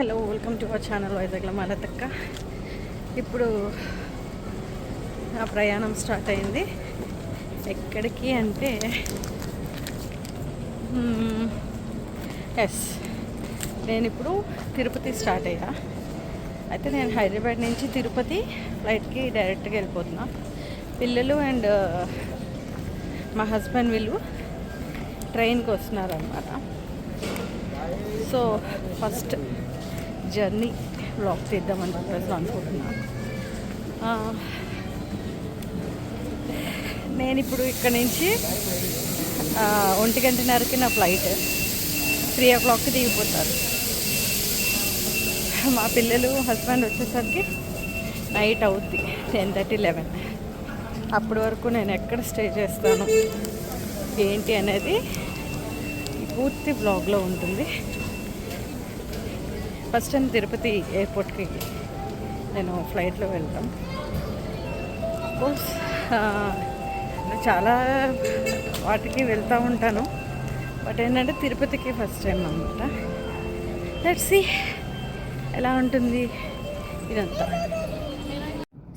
Hello welcome to our channel వైజాగ్లో మాలతక్క. ఇప్పుడు నా ప్రయాణం స్టార్ట్ అయింది. ఎక్కడికి అంటే ఎస్ నేను ఇప్పుడు తిరుపతి స్టార్ట్ అయ్యా. అయితే నేను హైదరాబాద్ నుంచి తిరుపతి ఫ్లైట్కి డైరెక్ట్గా వెళ్ళిపోతున్నా. పిల్లలు అండ్ మా హస్బెండ్ వీళ్ళు ట్రైన్కి వస్తున్నారు అన్నమాట సో ఫస్ట్ జర్నీ బ్లాగ్ చేద్దామని చెప్పేసి అనుకుంటున్నాను నేను ఇప్పుడు ఇక్కడ నుంచి ఒంటి గంటన్నరకి నా ఫ్లైట్. త్రీ ఓ క్లాక్కి దిగిపోతారు. మా పిల్లలు హస్బెండ్ వచ్చేసరికి నైట్ అవుద్ది టెన్ థర్టీ లెవెన్. అప్పటి వరకు నేను ఎక్కడ స్టే చేస్తాను ఏంటి అనేది పూర్తి బ్లాగ్లో ఉంటుంది. ఫస్ట్ టైం తిరుపతి ఎయిర్పోర్ట్కి నేను ఫ్లైట్లో వెళ్తాం. కోర్స్ చాలా వాటికి వెళ్తూ ఉంటాను. బట్ ఏంటంటే తిరుపతికి ఫస్ట్ టైం అనమాట లెట్ సి ఎలా ఉంటుంది ఇదంతా.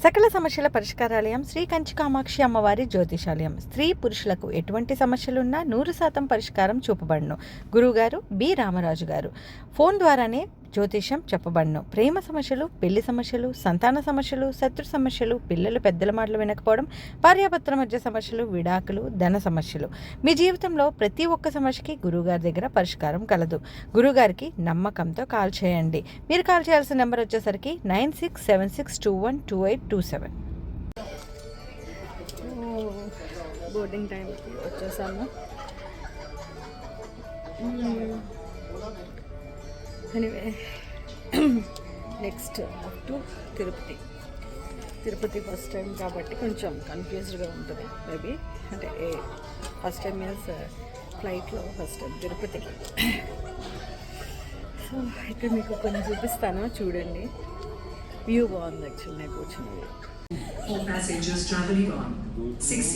సకల సమస్యల పరిష్కారాలయం శ్రీ కంచి కామాక్షి అమ్మవారి జ్యోతిషాలయం. స్త్రీ పురుషులకు ఎటువంటి సమస్యలున్నా నూరు శాతం పరిష్కారం చూపబడును. గురువుగారు బి రామరాజు గారు ఫోన్ ద్వారానే జ్యోతిషం చెప్పబడను. ప్రేమ సమస్యలు పెళ్ళి సమస్యలు సంతాన సమస్యలు శత్రు సమస్యలు పిల్లలు పెద్దల మాటలు వినకపోవడం భార్యాభర్తల మధ్య సమస్యలు విడాకులు ధన సమస్యలు. మీ జీవితంలో ప్రతి ఒక్క సమస్యకి గురువుగారి దగ్గర పరిష్కారం కలదు. గురువుగారికి నమ్మకంతో కాల్ చేయండి. మీరు కాల్ చేయాల్సిన నెంబర్ వచ్చేసరికి nine six seven six two one two eight two seven. Boarding టైంకి వచ్చేసాము. Anyway next to Tirupati Tirupati first time కాబట్టి కొంచెం కన్ఫ్యూజ్డ్గా ఉంటుంది మేబీ అంటే ఫస్ట్ టైం మీన్స్ ఫ్లైట్లో ఫస్ట్ టైం తిరుపతి సో ఇక్కడ మీకు కొన్ని చూపిస్తాను చూడండి. వ్యూ బాగుంది యాక్చువల్ నేను కూర్చున్నది For passengers traveling on 6C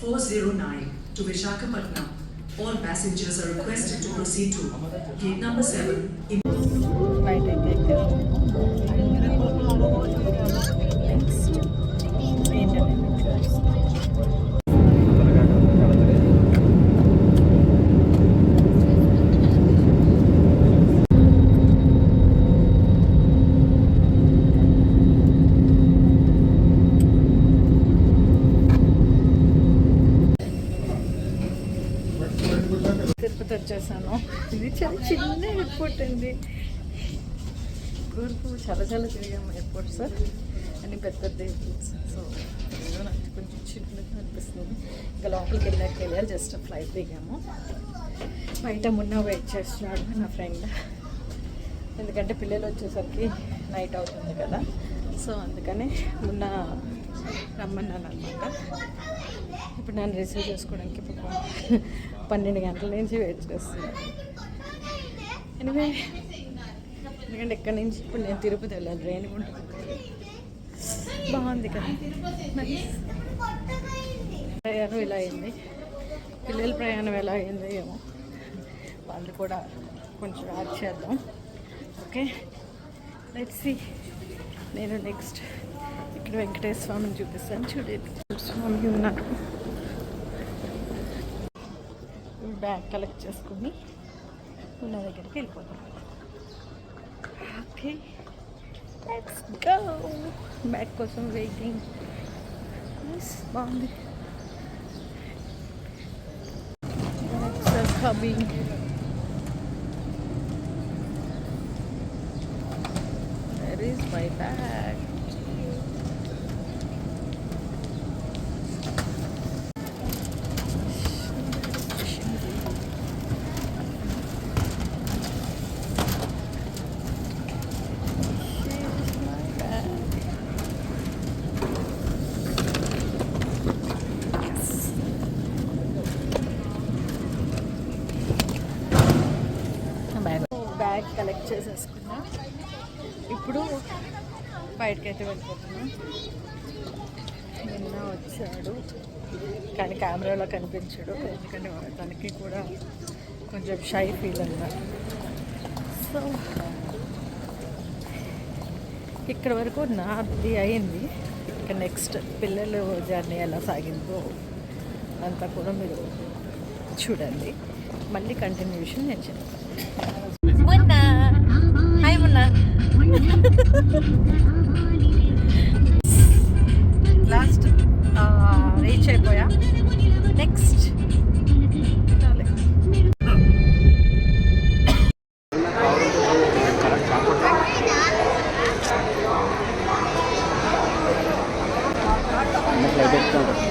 409 to Vishakhapatnam, all passengers are requested to proceed to gate number 7 బయట నెక్స్ట్ తిరుపతి వచ్చేసాను. ఇది చాలా చిన్న ఎయిర్పోర్ట్ అండి. ఊరుకు చాలా చాలా తిరిగాము సార్. అన్ని పెద్ద పెద్ద ఎయిర్పోర్ట్స్. సో ఏదో నాకు కొంచెం చిన్నగా అనిపిస్తుంది. ఇంకా లోపలికి వెళ్ళాక వెళ్ళాలి జస్ట్ ఫ్లైట్ దిగాము. బయట మొన్న వెయిట్ చేస్తున్నాడు నా ఫ్రెండ్. ఎందుకంటే పిల్లలు వచ్చేసరికి నైట్ అవుతుంది కదా. సో అందుకని మొన్న రమ్మన్నాను అనమాట ఇప్పుడు నన్ను రిసీవ్ చేసుకోవడానికి పన్నెండు గంటల నుంచి వెయిట్ చేస్తున్నాను. ఎనివే ఎందుకంటే ఎక్కడి నుంచి ఇప్పుడు నేను తిరుపతి వెళ్ళాలి రేణిగుంట బాగుంది కదా. ప్రయాణం ఇలా అయింది? పిల్లల ప్రయాణం ఎలా అయింది ఏమో. వాళ్ళు కూడా కొంచెం యాడ్ చేద్దాం. ఓకే లెట్స్ సి నేను నెక్స్ట్ ఇక్కడ వెంకటేశ్వర స్వామిని చూపిస్తాను. చూడండి. స్వామి ఉన్నారు బ్యాగ్ కలెక్ట్ చేసుకుని ఉన్న దగ్గరికి వెళ్ళిపోతాం ఓకే లెట్స్ గో బ్యాగ్ కోసం వెయిటింగ్ బాగుంది hubby Where is my bag? Bag collect చేసేసుకున్నా. ఇప్పుడు బయటకైతే అయితే వెళ్ళిపోతున్నా. నిన్న వచ్చాడు. కానీ కెమెరాలో కనిపించాడు. ఎందుకంటే తనకి కూడా కొంచెం షై ఫీల్ అన్నమాట సో ఇక్కడ వరకు నాది అయింది. ఇక నెక్స్ట్ పిల్లలు జర్నీ ఎలా సాగిందో అంతా కూడా మీరు చూడండి. మళ్ళీ కంటిన్యూషన్ నేను చెప్తాను. లాస్ట్ రీచ్ అయిపోయా. నెక్స్ట్ మా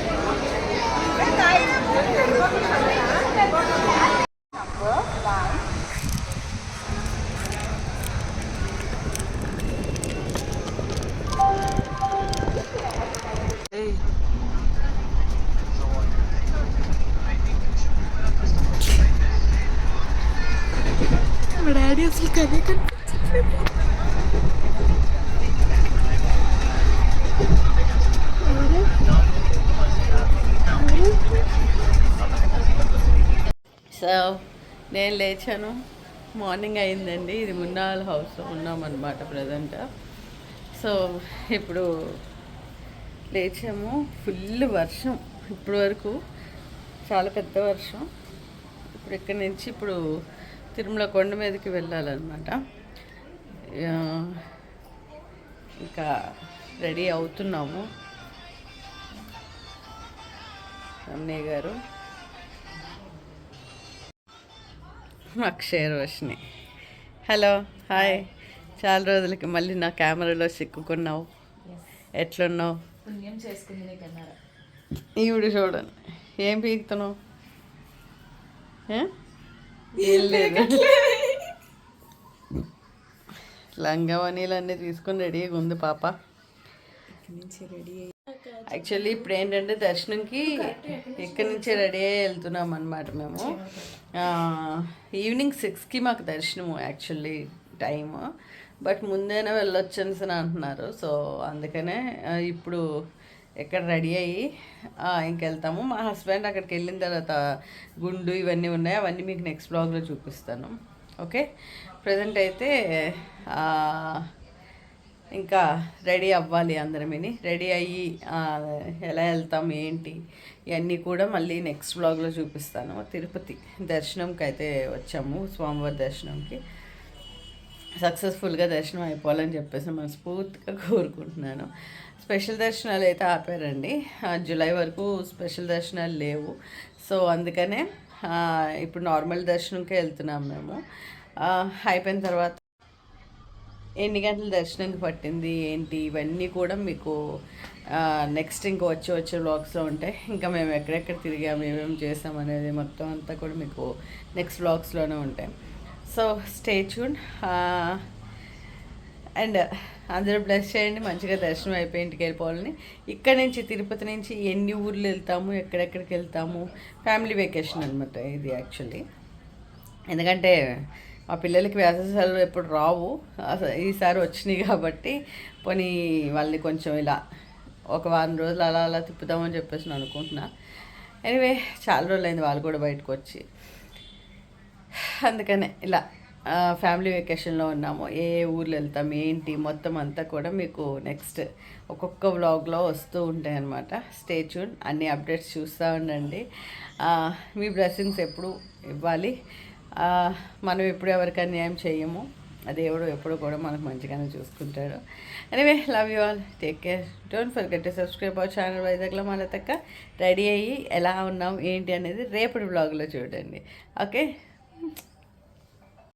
సో నేను లేచాను. మార్నింగ్ అయిందండి. ఇది మున్నాల్ హౌస్లో ఉన్నామన్నమాట ప్రజెంట్ సో ఇప్పుడు లేచాము. ఫుల్ వర్షం. ఇప్పటి వరకు చాలా పెద్ద వర్షం. ఇప్పుడు ఇక్కడి నుంచి ఇప్పుడు తిరుమల కొండ మీదకి వెళ్ళాలన్నమాట. ఇంకా రెడీ అవుతున్నాము. అన్నయ్య గారు. అక్షయ రోషిని హలో హాయ్. చాలా రోజులకి మళ్ళీ నా కెమెరాలో సిక్కుకున్నావు ఎట్లున్నావు? ఈవిడ చూడండి. ఏం పీకుతున్నావు? లంగావనీలు అన్నీ తీసుకొని రెడీగా ఉంది పాప. నుంచి రెడీ యాక్చువల్లీ ఇప్పుడు ఏంటంటే దర్శనంకి ఇక్కడి నుంచే రెడీ అయ్యి వెళ్తున్నాం అనమాట మేము. ఈవినింగ్ సిక్స్కి మాకు దర్శనము యాక్చువల్లీ టైము. బట్ ముందైనా వెళ్ళొచ్చు అనేసి అంటున్నారు. సో అందుకనే ఇప్పుడు ఎక్కడ రెడీ అయ్యి ఇంకెళ్తాము. మా హస్బెండ్ అక్కడికి వెళ్ళిన తర్వాత గుండు ఇవన్నీ ఉన్నాయి. అవన్నీ మీకు నెక్స్ట్ బ్లాగ్లో చూపిస్తాను. ఓకే? ప్రజెంట్ అయితే ఇంకా రెడీ అవ్వాలి అందరమని. రెడీ అయ్యి ఎలా వెళ్తాం ఏంటి ఇవన్నీ కూడా మళ్ళీ నెక్స్ట్ బ్లాగ్లో చూపిస్తాను. తిరుపతి దర్శనంకి అయితే వచ్చాము స్వామివారి దర్శనంకి. సక్సెస్ఫుల్గా దర్శనం అయిపోవాలని చెప్పేసి మనస్ఫూర్తిగా కోరుకుంటున్నాను. స్పెషల్ దర్శనాలు అయితే ఆపారండి. జూలై వరకు స్పెషల్ దర్శనాలు లేవు. సో అందుకనే ఇప్పుడు నార్మల్ దర్శనంకే వెళ్తున్నాం మేము. అయిపోయిన తర్వాత ఎన్ని గంటల దర్శనంకి పట్టింది ఏంటి? ఇవన్నీ కూడా మీకు నెక్స్ట్ ఇంకా వచ్చి వచ్చే బ్లాగ్స్లో ఉంటాయి. ఇంకా మేము ఎక్కడెక్కడ తిరిగాము ఏమేమి చేసాం అనేది మొత్తం అంతా కూడా మీకు నెక్స్ట్ బ్లాగ్స్లోనే ఉంటాయి. సో స్టే ట్యూన్ అండ్ అందరూ బ్లెస్ చేయండి. మంచిగా దర్శనం అయిపోయి ఇంటికి వెళ్ళిపోవాలని. ఇక్కడ నుంచి తిరుపతి నుంచి ఎన్ని ఊర్లు వెళ్తాము ఎక్కడెక్కడికి వెళ్తాము? ఫ్యామిలీ వెకేషన్ అనమాట ఇది యాక్చువల్లీ ఎందుకంటే మా పిల్లలకి వేసవి సెలవులు ఎప్పుడు రావు. ఈసారి వచ్చినాయి కాబట్టి పోనీ వాళ్ళని కొంచెం ఇలా ఒక వారం రోజులు అలా అలా తిప్పుదామని చెప్పేసి నేను అనుకుంటున్నా. ఎనివే చాలా రోజులైంది వాళ్ళు కూడా బయటకు వచ్చి. అందుకనే ఇలా ఫ్యామిలీ వెకేషన్లో ఉన్నాము. ఏ ఊర్లు వెళ్తాం ఏంటి మొత్తం అంతా కూడా మీకు నెక్స్ట్ ఒక్కొక్క వ్లాగ్లో వస్తూ ఉంటాయి అన్నమాట. స్టే ట్యూన్ అన్ని అప్డేట్స్ చూస్తూ ఉండండి. మీ బ్లెస్సింగ్స్ ఎప్పుడు ఇవ్వాలి? మనం ఎప్పుడు ఎవరికి అన్యాయం చేయము. దేవుడు ఎప్పుడు కూడా మనకు మంచిగానే చూసుకుంటాడు. Anyway love you all take care don't forget to subscribe our channel వైజాగ్లో మన తక్క రెడీ అయ్యి ఎలా ఉన్నాం ఏంటి అనేది రేపటి బ్లాగ్లో చూడండి. ఓకే